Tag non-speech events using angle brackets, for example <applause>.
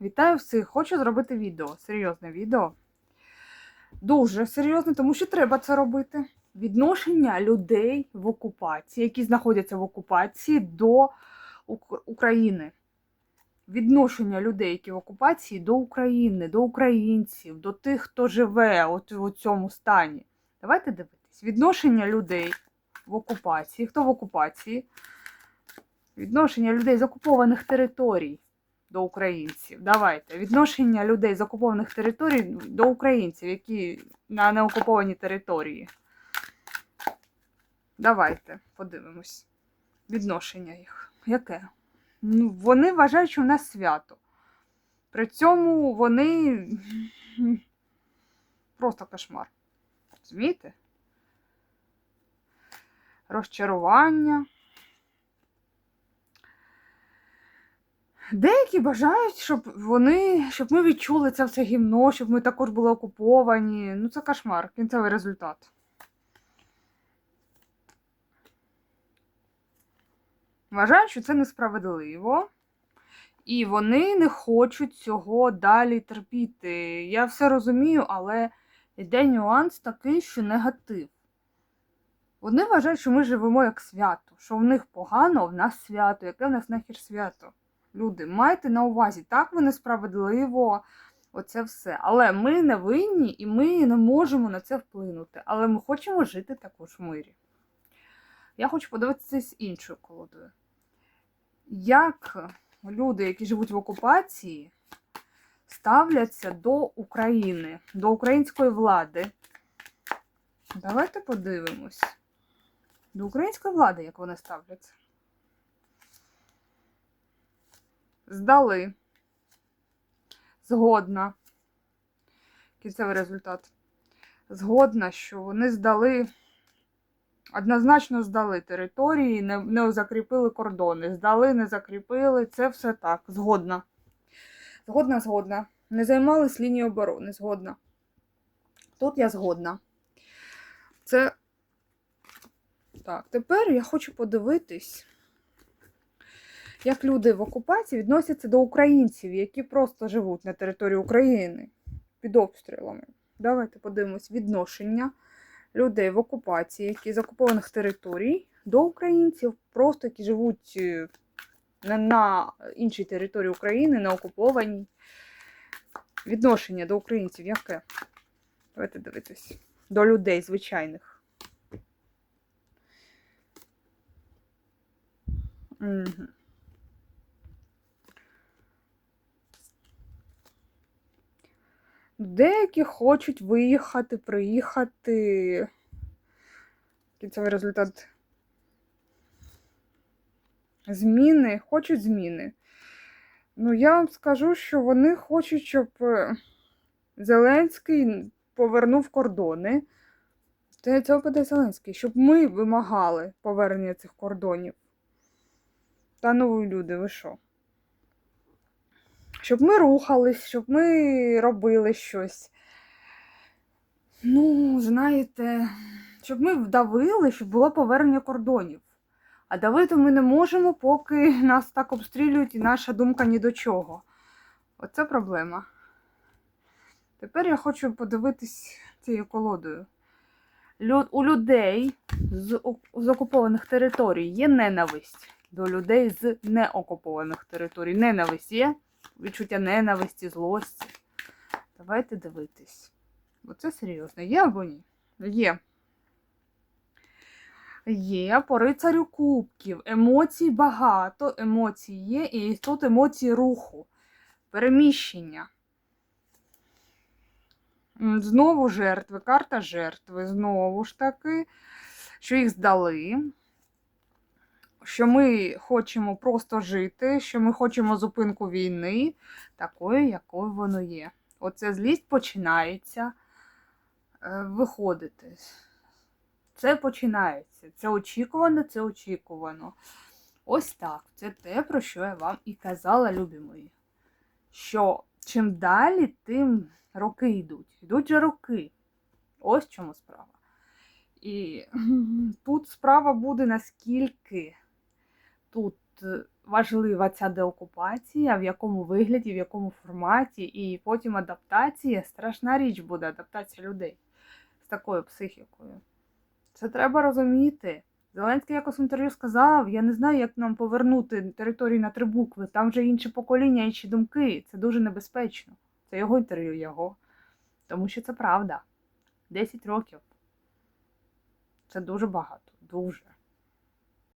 Вітаю всіх! Хочу зробити відео. Серйозне відео. Дуже серйозне, тому що треба це робити. Відношення людей в окупації, які знаходяться в окупації до України. Відношення людей, які в окупації до України, до українців, до тих, хто живе от у цьому стані. Давайте дивитись. Відношення людей в окупації. Хто в окупації? Відношення людей з окупованих територій до українців. Давайте. Відношення людей з окупованих територій до українців, які на неокупованій території. Давайте подивимось. Відношення їх. Яке? Ну, вони вважають, що в нас свято. При цьому вони просто кошмар. Розумієте? Розчарування. Деякі бажають, щоб вони, щоб ми відчули це все гімно, щоб ми також були окуповані. Ну, це кошмар, кінцевий результат. Вважають, що це несправедливо, і вони не хочуть цього далі терпіти. Я все розумію, але йде нюанс такий, що негатив. Вони вважають, що ми живемо як свято, що в них погано, в нас свято, яке в нас нахер свято. Люди, майте на увазі, так ви несправедливо, оце все. Але ми не винні і ми не можемо на це вплинути. Але ми хочемо жити також в мирі. Я хочу подивитися з іншою колодою. Як люди, які живуть в окупації, ставляться до України, до української влади? Давайте подивимось. До української влади, як вони ставляться. Здали. Згодна. Кінцевий результат. Згодна, що вони здали, однозначно здали території, не, не закріпили кордони. Здали, не закріпили. Це все так. Згодна. Згодна, згодна. Не займались лінією оборони. Згодна. Тут я згодна. Це. Так, тепер я хочу подивитись як люди в окупації відносяться до українців, які просто живуть на території України під обстрілами. Давайте подивимось відношення людей в окупації, які з окупованих територій, до українців, просто які живуть е, на, іншій території України, на окупованій. Відношення до українців яке? Давайте дивитись. До людей звичайних. Угу. Деякі хочуть виїхати, приїхати. Кінцевий результат. Зміни, хочуть зміни. Ну, я вам скажу, що вони хочуть, щоб е, Зеленський повернув кордони. Це цього буде Зеленський, щоб ми вимагали повернення цих кордонів. Та ну люди, ви що? Щоб ми рухались, щоб ми робили щось. Ну, знаєте, щоб ми вдавили, щоб було повернення кордонів. А давити ми не можемо, поки нас так обстрілюють і наша думка ні до чого. Оце проблема. Тепер я хочу подивитись цією колодою. У людей з окупованих територій є ненависть до людей з неокупованих територій. Ненависть є відчуття ненависті, злості. Давайте дивитись. Бо це серйозно. Є або ні? Є. Є по рицарю кубків. Емоцій багато, емоцій є, і тут емоції руху, переміщення. Знову жертви, карта жертви. Знову ж таки, що їх здали що ми хочемо просто жити, що ми хочемо зупинку війни, такою, якою воно є. Оце злість починається е, виходити. Це починається. Це очікувано, це очікувано. Ось так. Це те, про що я вам і казала, любі мої. Що чим далі, тим роки йдуть. Йдуть же роки. Ось чому справа. І <clears throat> тут справа буде наскільки тут е, важлива ця деокупація, в якому вигляді, в якому форматі, і потім адаптація. Страшна річ буде адаптація людей з такою психікою. Це треба розуміти. Зеленський якось в інтерв'ю сказав: я не знаю, як нам повернути територію на три букви. Там вже інше покоління, інші думки. Це дуже небезпечно. Це його інтерв'ю, його. Тому що це правда. 10 років. Це дуже багато. Дуже.